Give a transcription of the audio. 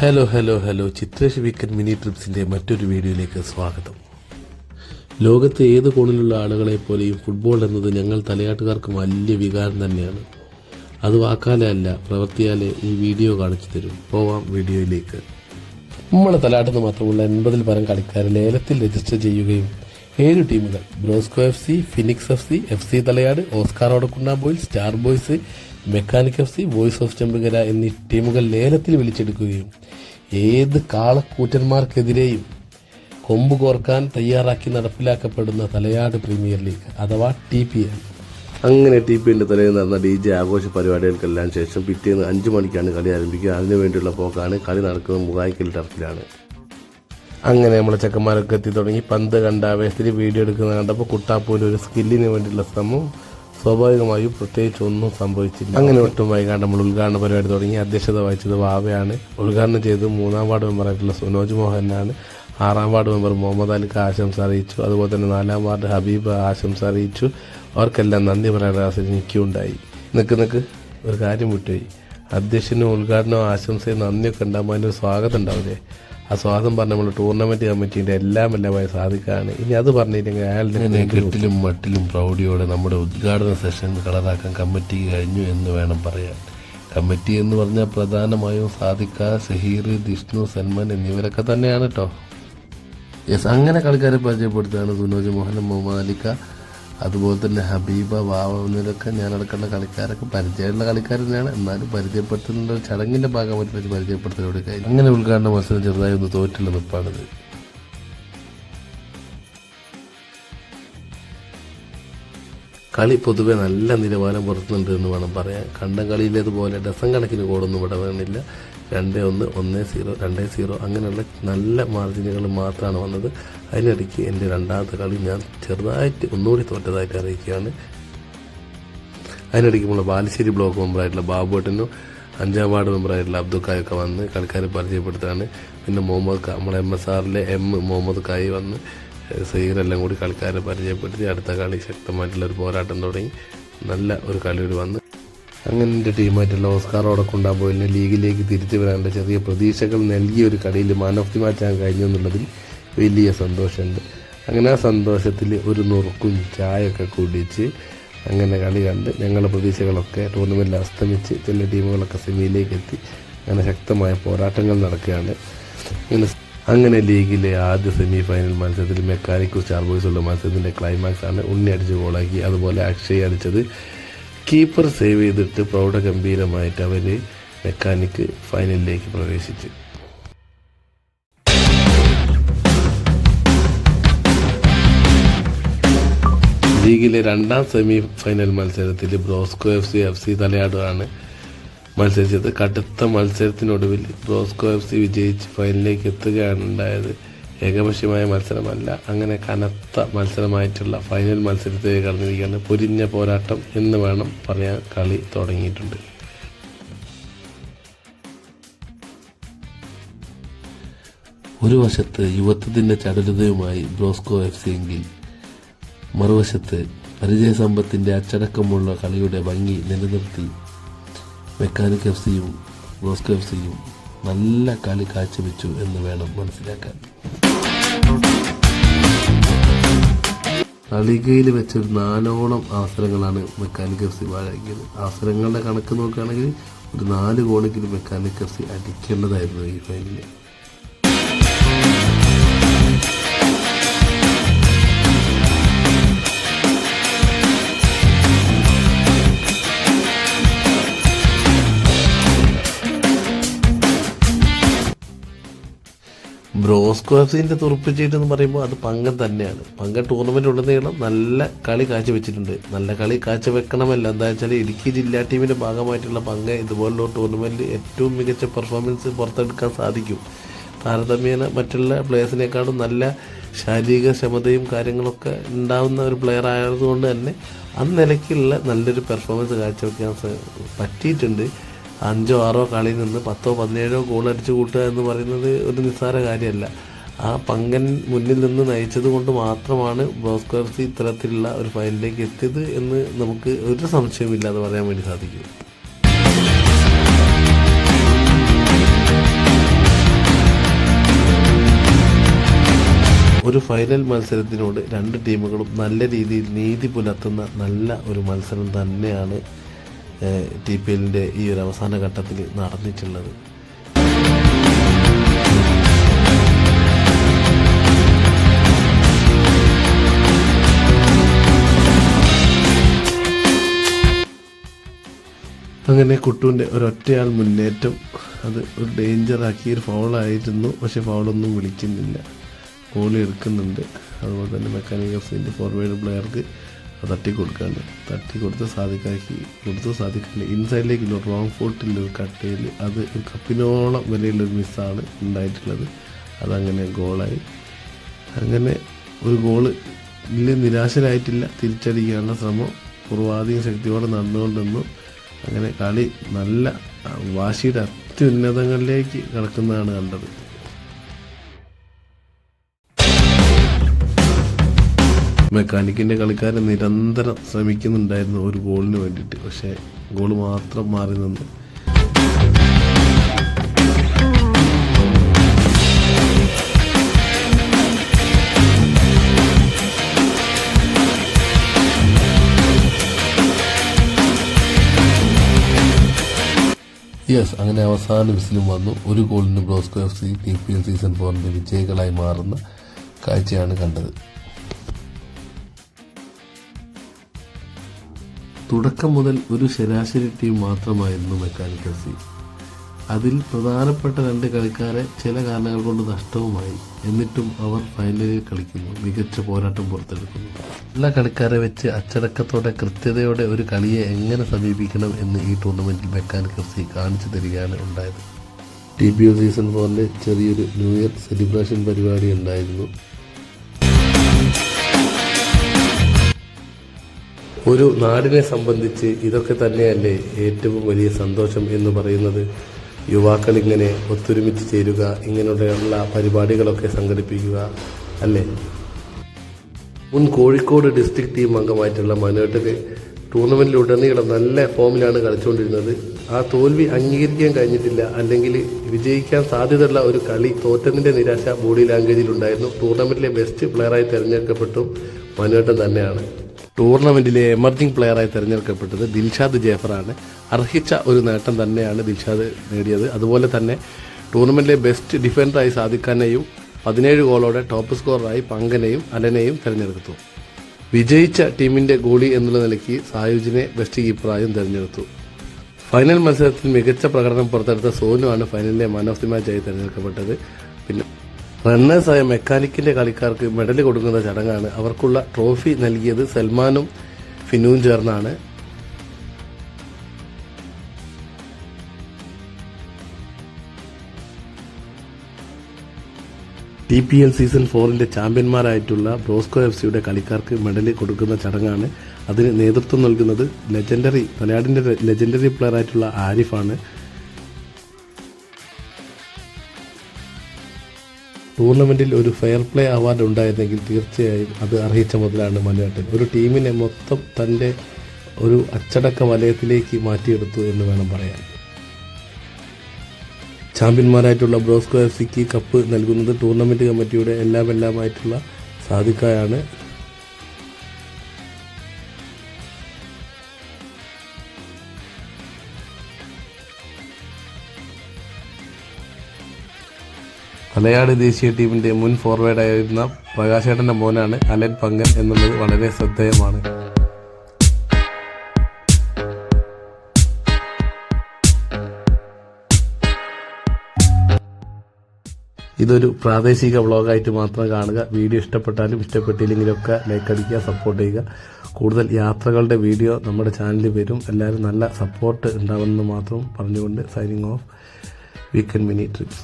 Hello hello hello Chitresh weekend mini ട്രിപ്സിന്റെ മറ്റൊരു വീഡിയോയിലേക്ക് സ്വാഗതം. ലോകത്തെ ഏത് കോണിലുള്ള ആളുകളെ പോലെയും ഫുട്ബോൾ എന്നത് ഞങ്ങൾ തലയാട്ടുകാർക്ക് വലിയ വികാരം തന്നെയാണ്. അത് വാക്കാലേ അല്ല പ്രവർത്തിയാലേ ഈ വീഡിയോ കാണിച്ചു തരും. പോവാം വീഡിയോയിലേക്ക്. നമ്മളെ തലാട്ടെന്ന് മാത്രമുള്ള എൺപതിൽ പരം കളിക്കാരെ ലേലത്തിൽ രജിസ്റ്റർ ചെയ്യുകയും ഏഴ് ടീമുകൾ Brosco F C Phoenix F C F C Thalayad Oscar Odakkunna boys star boys mechanic F C voice of Chembukara എന്നീ ടീമുകൾ ലേലത്തിൽ വിളിച്ചെടുക്കുകയും ഏത് കാളക്കൂറ്റന്മാർക്കെതിരെയും കൊമ്പ് കോർക്കാൻ തയ്യാറാക്കി നടപ്പിലാക്കപ്പെടുന്ന തലയാട് പ്രീമിയർ ലീഗ് അഥവാ ടി പി എൽ അങ്ങനെ ടി പി എല്ലിന്റെ തലയിൽ നടന്ന ഡി ജെ ആഘോഷ പരിപാടികൾക്കെല്ലാം ശേഷം പിറ്റേന്ന് അഞ്ചു മണിക്കാണ് കളി ആരംഭിക്കുക. അതിനുവേണ്ടിയുള്ള പോക്കാണ് കളി നടക്കുന്നത് മുകായ്ക്കൽ ടർഫിലാണ്. അങ്ങനെ നമ്മളെ ചെക്കന്മാരൊക്കെ എത്തി തുടങ്ങി. പന്ത് കണ്ട ആവേശത്തിൽ വീഡിയോ എടുക്കുന്ന കണ്ടപ്പോൾ കുട്ടാപ്പൂവിന്റെ ഒരു സ്കില്ലിന് വേണ്ടിയുള്ള ശ്രമം സ്വാഭാവികമായും പ്രത്യേകിച്ച് ഒന്നും സംഭവിച്ചില്ല. അങ്ങനെ ഒട്ടും വൈകാണ്ട് നമ്മൾ ഉദ്ഘാടന പരിപാടി തുടങ്ങി. അധ്യക്ഷത വഹിച്ചത് വാവയാണ്. ഉദ്ഘാടനം ചെയ്തത് മൂന്നാം വാർഡ് മെമ്പറായിട്ടുള്ള സുനോജ് മോഹനാണ്. ആറാം വാർഡ് മെമ്പർ മുഹമ്മദ് അലിക്ക് ആശംസ അറിയിച്ചു. അതുപോലെ തന്നെ നാലാം വാർഡ് ഹബീബ് ആശംസ അറിയിച്ചു. അവർക്കെല്ലാം നന്ദി പറയാൻ അവസരം എനിക്കുണ്ടായി. നിൽക്ക് നിൽക്ക് ഒരു കാര്യം വിട്ടുപോയി അധ്യക്ഷനും ഉദ്ഘാടനവും ആശംസയും നന്ദിയൊക്കെ ഉണ്ടാകുമ്പോൾ അതിന്റെ ഒരു സ്വാഗതം ഉണ്ടാവില്ലേ? ആ സ്വാഗതം പറഞ്ഞ നമ്മൾ ടൂർണമെന്റ് കമ്മിറ്റീന്റെ എല്ലാം എല്ലാമായി സാധിക്കുകയാണ് ഇനി അത് പറഞ്ഞില്ലെങ്കിൽ അയാളുടെ കെട്ടിലും മട്ടിലും പ്രൗഢിയോടെ നമ്മുടെ ഉദ്ഘാടന സെഷൻ കളറാക്കാൻ കമ്മിറ്റിക്ക് കഴിഞ്ഞു എന്ന് വേണം പറയാൻ. കമ്മിറ്റി എന്ന് പറഞ്ഞാൽ പ്രധാനമായും സാധിക്ക ഷഹീർ ജിഷ്ണു സൽമാൻ എന്നിവരൊക്കെ തന്നെയാണ് കേട്ടോ യെസ് അങ്ങനെ കളിക്കാരെ പരിചയപ്പെടുത്തുകയാണ് സുനോജ് മോഹൻ മുഹമ്മദ് അലിക്ക അതുപോലെ തന്നെ ഹബീബ വാവ എന്നിവരൊക്കെ ഞാനടക്കമുള്ള കളിക്കാരൊക്കെ പരിചയമുള്ള കളിക്കാർ തന്നെയാണ്. എന്നാലും പരിചയപ്പെടുത്തുന്ന ചടങ്ങിന്റെ ഭാഗമായിട്ട് പരിചയപ്പെടുത്തലോടെ കഴിഞ്ഞു. അങ്ങനെ ഉദ്ഘാടന മത്സരം ചെറുതായി ഒന്ന് തോറ്റുള്ള നിപ്പാണിത്. കളി പൊതുവെ നല്ല നിലവാരം പുറത്തുന്നുണ്ട് എന്ന് വേണം പറയാൻ. കണ്ടം കളിയിലേതുപോലെ ഡസൻ കണക്കിന് കോടൊന്നും ഇവിടെ രണ്ട് ഒന്ന് ഒന്ന് സീറോ രണ്ട് സീറോ അങ്ങനെയുള്ള നല്ല മാർജിനുകൾ മാത്രമാണ് വന്നത്. അതിനിടയ്ക്ക് എന്റെ രണ്ടാമത്തെ കളി ഞാൻ ചെറുതായിട്ട് ഒന്നുകൂടി തോറ്റതായിട്ട് അറിയിക്കുകയാണ്. അതിനിടയ്ക്ക് നമ്മളെ ബാലുശ്ശേരി ബ്ലോക്ക് മെമ്പറായിട്ടുള്ള ബാബുവേട്ടനും അഞ്ചാം വാർഡ് മെമ്പറായിട്ടുള്ള അബ്ദുൽ കായൊക്കെ വന്ന് കളിക്കാരെ പരിചയപ്പെടുത്താണ് പിന്നെ മുഹമ്മദ് നമ്മുടെ എം എസ് ആറിലെ എം മുഹമ്മദ് കായി വന്ന് സഹീറെല്ലാം കൂടി കളിക്കാരെ പരിചയപ്പെടുത്തി അടുത്ത കളി ശക്തമായിട്ടുള്ള ഒരു പോരാട്ടം തുടങ്ങി. നല്ല ഒരു കളിയോട് വന്ന്. അങ്ങനെ എന്റെ ടീമായിട്ടുള്ള ഓസ്കാറോടെ കൊണ്ടാകുമ്പോൾ ലീഗിലേക്ക് തിരിച്ചു വരാനുള്ള ചെറിയ പ്രതീക്ഷകൾ നൽകിയ ഒരു കളിയിൽ മാൻ ഓഫ് ദി മാച്ച് ആകാൻ കഴിഞ്ഞു എന്നുള്ളതിൽ വലിയ സന്തോഷമുണ്ട്. അങ്ങനെ ആ സന്തോഷത്തിൽ ഒരു നുറുക്കും ചായയൊക്കെ കുടിച്ച് അങ്ങനെ കളി കണ്ട് ഞങ്ങളുടെ പ്രതീക്ഷകളൊക്കെ ടൂർണമെന്റിൽ അസ്തമിച്ച് ചില ടീമുകളൊക്കെ സെമിയിലേക്ക് എത്തി. അങ്ങനെ ശക്തമായ പോരാട്ടങ്ങൾ നടക്കുകയാണ്. അങ്ങനെ അങ്ങനെ ലീഗിലെ ആദ്യ സെമി ഫൈനൽ മത്സരത്തിൽ മെക്കാനിക്കു സ്റ്റാർ ബോയ്സ് ഉള്ള മത്സരത്തിന്റെ ക്ലൈമാക്സ് ആണ് ഉണ്ണി അടിച്ച് ഗോളാക്കി അതുപോലെ അക്ഷയ് അടിച്ചത് കീപ്പർ സേവ് ചെയ്തിട്ട് പ്രൗഢഗംഭീരമായിട്ട് അവർ മെക്കാനിക്ക് ഫൈനലിലേക്ക് പ്രവേശിച്ചു. ലീഗിലെ രണ്ടാം സെമി ഫൈനൽ മത്സരത്തിൽ Brosco F C F C തലയാടുകയാണ് മത്സരിച്ചത്. കടുത്ത മത്സരത്തിനൊടുവിൽ ബ്രോസ്കോ എഫ് സി വിജയിച്ച് ഫൈനലിലേക്ക് എത്തുകയാണ് ഉണ്ടായത്. ഏകപക്ഷീയമായ മത്സരമല്ല. അങ്ങനെ കനത്ത മത്സരമായിട്ടുള്ള ഫൈനൽ മത്സരത്തിലേക്ക് കടന്നിരിക്കുകയാണ് പൊരിഞ്ഞ പോരാട്ടം എന്ന് വേണം പറയാൻ കളി തുടങ്ങിയിട്ടുണ്ട്. ഒരു വശത്ത് യുവത്വത്തിന്റെ ചടുലതയുമായി ബ്രോസ്കോ എഫ് സി എങ്കിൽ മറുവശത്ത് പരിചയസമ്പത്തിന്റെ അച്ചടക്കമുള്ള കളിയുടെ ഭംഗി നിലനിർത്തി മെക്കാനിക് എഫ് സിയും ബ്രോസ്കോ എഫ് സിയും നല്ല കളി കാഴ്ചവെച്ചു എന്ന് വേണം മനസ്സിലാക്കാൻ. കളികയിൽ വെച്ചൊരു നാലോളം അവസരങ്ങളാണ് മെക്കാനിക് എഫ് സി വഴങ്ങിയത് അവസരങ്ങളുടെ കണക്ക് നോക്കുകയാണെങ്കിൽ ഒരു നാല് ഗോളെങ്കിലും മെക്കാനിക് എഫ് സി അടിക്കേണ്ടതായിരുന്നു ഈ ഫൈനലിൽ ബ്രോസ്കോ എഫ് സിന്റെ തുറപ്പിച്ചിട്ട് എന്ന് പറയുമ്പോൾ അത് പങ്കൻ തന്നെയാണ്. പങ്കൻ ടൂർണമെന്റ് ഉടനീളം നല്ല കളി കാഴ്ചവെച്ചിട്ടുണ്ട്. നല്ല കളി കാഴ്ചവെക്കണമല്ല എന്താ വെച്ചാൽ ഇടുക്കി ജില്ലാ ടീമിന്റെ ഭാഗമായിട്ടുള്ള പങ്ക് ഇതുപോലുള്ള ടൂർണമെന്റിൽ ഏറ്റവും മികച്ച പെർഫോമൻസ് പുറത്തെടുക്കാൻ സാധിക്കും. താരതമ്യേന മറ്റുള്ള പ്ലേയേഴ്സിനേക്കാളും നല്ല ശാരീരിക ക്ഷമതയും കാര്യങ്ങളൊക്കെ ഉണ്ടാവുന്ന ഒരു പ്ലെയർ ആയതുകൊണ്ട് തന്നെ ആ നിലയ്ക്കുള്ള നല്ലൊരു പെർഫോമൻസ് കാഴ്ചവെക്കാൻ പറ്റിയിട്ടുണ്ട്. അഞ്ചോ ആറോ കളി നിന്ന് പത്തോ പതിനേഴോ ഗോൾ അടിച്ചു കൂട്ടുക എന്ന് പറയുന്നത് ഒരു നിസ്സാര കാര്യമല്ല. ആ പങ്കൻ മുന്നിൽ നിന്ന് നയിച്ചത് കൊണ്ട് മാത്രമാണ് ബ്രോസ്കോ ഇത്തരത്തിലുള്ള ഒരു ഫൈനലിലേക്ക് എത്തിയത് എന്ന് നമുക്ക് ഒരു സംശയമില്ലാതെ പറയാൻ വേണ്ടി സാധിക്കും. ഒരു ഫൈനൽ മത്സരത്തിനോട് രണ്ട് ടീമുകളും നല്ല രീതിയിൽ നീതി പുലർത്തുന്ന നല്ല ഒരു മത്സരം തന്നെയാണ് ടി പി എല്ലിന്റെ ഈ ഒരു അവസാന ഘട്ടത്തിൽ നടന്നിട്ടുള്ളത്. അങ്ങനെ കുട്ടുവിന്റെ ഒരൊറ്റയാൾ മുന്നേറ്റം. അത് ഒരു ഡേഞ്ചറാക്കി ഒരു ഫൗളായിരുന്നു. പക്ഷെ ഫൗളൊന്നും വിളിക്കുന്നില്ല. ഗോളി എടുക്കുന്നുണ്ട്. അതുപോലെ തന്നെ മെക്കാനിക്കൽസിന്റെ ഫോർവേഡ് പ്ലെയർക്ക് തട്ടി കൊടുക്കാണ് തട്ടി കൊടുത്ത് സാധിക്കാക്കി കൊടുത്ത് സാധിക്കില്ല ഇൻസൈഡിലേക്ക് റോങ് ഫോട്ടിൽ ഒരു കട്ടയിൽ അത് ഒരു കപ്പിനോളം വിലയുള്ളൊരു മിസ്സാണ് ഉണ്ടായിട്ടുള്ളത്. അതങ്ങനെ ഗോളായി. അങ്ങനെ ഒരു ഗോൾ വലിയ നിരാശരായിട്ടില്ല. തിരിച്ചടിക്കാനുള്ള ശ്രമം പൂർവാധികം ശക്തിയോടെ നടന്നുകൊണ്ടിരുന്നു. അങ്ങനെ കളി നല്ല വാശിയുടെ അത്യുന്നതങ്ങളിലേക്ക് കിടക്കുന്നതാണ് കണ്ടത്. മെക്കാനിക്കിന്റെ കളിക്കാരൻ നിരന്തരം ശ്രമിക്കുന്നുണ്ടായിരുന്നു ഒരു ഗോളിന് വേണ്ടിയിട്ട്. പക്ഷേ ഗോൾ മാത്രം മാറി നിന്ന്. യെസ് അങ്ങനെ അവസാന വിസിലും വന്നു. ഒരു ഗോളിന് Brosco F C T P L season ഫോറിന്റെ വിജയികളായി മാറുന്ന കാഴ്ചയാണ് കണ്ടത്. തുടക്കം മുതൽ ഒരു ശരാശരി ടീം മാത്രമായിരുന്നു മെക്കാനിക്കൽ സി. അതിൽ പ്രധാനപ്പെട്ട രണ്ട് കളിക്കാരെ ചില കാരണങ്ങൾ കൊണ്ട് നഷ്ടവുമായി. എന്നിട്ടും അവർ ഫൈനലിൽ കളിക്കുന്നു. മികച്ച പോരാട്ടം പുറത്തെടുക്കുന്നു. എല്ലാ കളിക്കാരെ വെച്ച് അച്ചടക്കത്തോടെ കൃത്യതയോടെ ഒരു കളിയെ എങ്ങനെ സമീപിക്കണം എന്ന് ഈ ടൂർണമെന്റിൽ മെക്കാനിക്കൽ സി കാണിച്ചു തരികയാണ് ഉണ്ടായത്. ടി പി ഒ സീസൺ പോലെ ചെറിയൊരു ന്യൂ ഇയർ സെലിബ്രേഷൻ പരിപാടി ഉണ്ടായിരുന്നു. ഒരു നാടിനെ സംബന്ധിച്ച് ഇതൊക്കെ തന്നെയല്ലേ ഏറ്റവും വലിയ സന്തോഷം എന്ന് പറയുന്നത്? യുവാക്കൾ ഇങ്ങനെ ഒത്തൊരുമിച്ച് ചേരുക ഇങ്ങനെയുള്ള പരിപാടികളൊക്കെ സംഘടിപ്പിക്കുക അല്ലേ? മുൻ കോഴിക്കോട് ഡിസ്ട്രിക്ട് ടീം അംഗമായിട്ടുള്ള മനോട്ടന് ടൂർണമെന്റിലുടനീളം നല്ല ഫോമിലാണ് കളിച്ചുകൊണ്ടിരുന്നത്. ആ തോൽവി അംഗീകരിക്കാൻ കഴിഞ്ഞിട്ടില്ല. അല്ലെങ്കിൽ വിജയിക്കാൻ സാധ്യതയുള്ള ഒരു കളി തോറ്റതിന്റെ നിരാശ ബോഡി ലാംഗ്വേജിലുണ്ടായിരുന്നു. ടൂർണമെന്റിലെ ബെസ്റ്റ് പ്ലെയറായി തിരഞ്ഞെടുക്കപ്പെട്ടു മനോട്ടൻ തന്നെയാണ്. ടൂർണമെന്റിലെ എമർജിംഗ് പ്ലെയറായി തിരഞ്ഞെടുക്കപ്പെട്ടത് ദിൽഷാദ് ജേഫറാണ് അർഹിച്ച ഒരു നേട്ടം തന്നെയാണ് ദിൽഷാദ് നേടിയത്. അതുപോലെ തന്നെ ടൂർണമെന്റിലെ ബെസ്റ്റ് ഡിഫൻഡറായി സാദിഖാനെയും പതിനേഴ് ഗോളോടെ ടോപ്പ് സ്കോററായി പങ്കനെയും അലനെയും തിരഞ്ഞെടുത്തു. വിജയിച്ച ടീമിന്റെ ഗോളി എന്നുള്ള നിലയ്ക്ക് സായുജിനെ ബെസ്റ്റ് കീപ്പറായും തിരഞ്ഞെടുത്തു. ഫൈനൽ മത്സരത്തിൽ മികച്ച പ്രകടനം പുറത്തെടുത്ത ആണ് ഫൈനലിലെ മാൻ ഓഫ് ദി മാച്ചായി തിരഞ്ഞെടുക്കപ്പെട്ടത്. പിന്നെ റണ്ണേഴ്സായ മെക്കാനിക്കിന്റെ കളിക്കാർക്ക് മെഡൽ കൊടുക്കുന്ന ചടങ്ങാണ്. അവർക്കുള്ള ട്രോഫി നൽകിയത് സൽമാനും ഫിനുവും ചേർന്നാണ്. ടി പി എൽ സീസൺ ഫോറിന്റെ ചാമ്പ്യന്മാരായിട്ടുള്ള ബ്രോസ്കോ എഫ് സിയുടെ കളിക്കാർക്ക് മെഡൽ കൊടുക്കുന്ന ചടങ്ങാണ്. അതിന് നേതൃത്വം നൽകുന്നത് ലെജൻഡറി മലയാടിന്റെ ലെജൻഡറി പ്ലെയർ ആയിട്ടുള്ള ആരിഫാണ്. ടൂർണമെന്റിൽ ഒരു ഫെയർ പ്ലേ അവാർഡ് ഉണ്ടായിരുന്നെങ്കിൽ തീർച്ചയായും അത് അർഹിച്ച മുതലാണ് മലയാട്ടൻ ഒരു ടീമിനെ മൊത്തം തന്റെ ഒരു അച്ചടക്ക വലയത്തിലേക്ക് മാറ്റിയെടുത്തു എന്ന് വേണം പറയാൻ. ചാമ്പ്യന്മാരായിട്ടുള്ള ബ്രോസ്കോ എഫ് സിക്ക് കപ്പ് നൽകുന്നത് ടൂർണമെന്റ് കമ്മിറ്റിയുടെ എല്ലാം എല്ലാമായിട്ടുള്ള സാധിക്കായാണ് മലയാളി ദേശീയ ടീമിന്റെ മുൻ ഫോർവേഡായിരുന്ന പ്രകാശേട്ടന്റെ മോനാണ് അലൻ പങ്കൻ എന്നുള്ളത് വളരെ ശ്രദ്ധേയമാണ്. ഇതൊരു പ്രാദേശിക വ്ളോഗായിട്ട് മാത്രം കാണുക. വീഡിയോ ഇഷ്ടപ്പെട്ടാലും ഇഷ്ടപ്പെട്ടില്ലെങ്കിലൊക്കെ ലൈക്ക് അടിക്കുക സപ്പോർട്ട് ചെയ്യുക. കൂടുതൽ യാത്രകളുടെ വീഡിയോ നമ്മുടെ ചാനലിൽ വരും. എല്ലാവരും നല്ല സപ്പോർട്ട് ഉണ്ടാവുമെന്ന് മാത്രം പറഞ്ഞുകൊണ്ട് signing off weekend mini trips